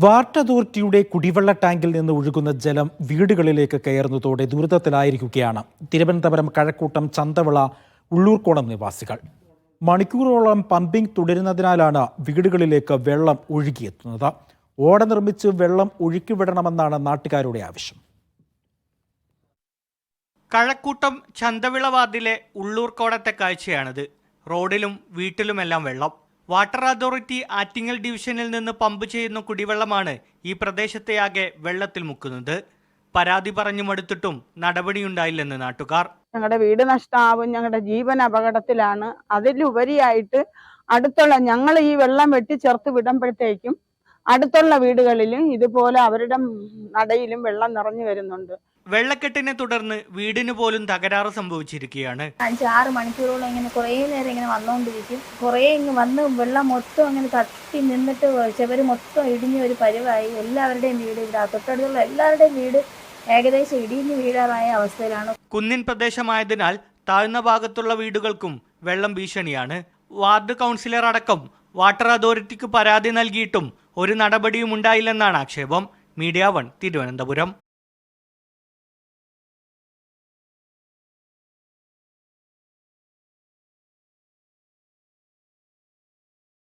Water അതോറിറ്റിയുടെ കുടിവെള്ള ടാങ്കിൽ നിന്ന് ഒഴുകുന്ന ജലം വീടുകളിലേക്ക് കയറുന്നതോടെ ദുരിതത്തിലായിരിക്കുകയാണ്. തിരുവനന്തപുരം കഴക്കൂട്ടം ചന്തവിള ഉള്ളൂർക്കോണം നിവാസികൾ. മണിക്കൂറോളം പമ്പിംഗ് തുടരുന്നതിനാലാണ് വീടുകളിലേക്ക് വെള്ളം ഒഴുകിയെത്തുന്നത്. ഓട നിർമ്മിച്ച് വെള്ളം ഒഴുക്കിവിടണമെന്നാണ് നാട്ടുകാരുടെ ആവശ്യം. കഴക്കൂട്ടം ചന്തവിള വാർഡിലെ ഉള്ളൂർക്കോടത്തെ കാഴ്ചയാണിത്. റോഡിലും വീട്ടിലുമെല്ലാം വെള്ളം. വാട്ടർ അതോറിറ്റി ആറ്റിങ്ങൽ ഡിവിഷനിൽ നിന്ന് പമ്പ് ചെയ്യുന്ന കുടിവെള്ളമാണ് ഈ പ്രദേശത്തെയാകെ വെള്ളത്തിൽ മുക്കുന്നത്. പരാതി പറഞ്ഞു മടുത്തിട്ടും നടപടിയുണ്ടായില്ലെന്ന് നാട്ടുകാർ. ഞങ്ങളുടെ വീട് നഷ്ടമാവും ഞങ്ങളുടെ ജീവൻ അപകടത്തിലാണ്. അതിലുപരിയായിട്ട് അടുത്തുള്ള ഞങ്ങൾ ഈ വെള്ളം വെട്ടി ചേർത്ത് വിടുമ്പോഴത്തേക്കും അടുത്തുള്ള വീടുകളിലും ഇതുപോലെ അവരുടെ നടയിലും വെള്ളം നിറഞ്ഞു വരുന്നുണ്ട്. വെള്ളക്കെട്ടിനെ തുടർന്ന് വീടിന് പോലും തകരാറ് സംഭവിച്ചിരിക്കുകയാണ്. അഞ്ച് ആറ് മണിക്കൂറോളം ഇങ്ങനെ കുറേ നേരം ഇങ്ങനെ വന്നുകൊണ്ടിരിക്കും കുറേ ഇങ്ങ് വന്ന് വെള്ളം മൊത്തം അങ്ങനെ തട്ടി നിന്നിട്ട് ചുവര് മൊത്തം ഇടിഞ്ഞ ഒരു പരിവായി. എല്ലാവരുടെയും വീട് ഇവിടെ തൊട്ടടുത്തുള്ള എല്ലാവരുടെയും വീട് ഏകദേശം ഇടിഞ്ഞ് വീഴാറായ അവസ്ഥയിലാണ്. കുന്നിൻ പ്രദേശമായതിനാൽ താഴ്ന്ന ഭാഗത്തുള്ള വീടുകൾക്കും വെള്ളം ഭീഷണിയാണ്. വാർഡ് കൗൺസിലർ അടക്കം വാട്ടർ അതോറിറ്റിക്ക് പരാതി നൽകിയിട്ടും ഒരു നടപടിയും ഉണ്ടായില്ലെന്നാണ് ആക്ഷേപം. Media One Thiruvananthapuram.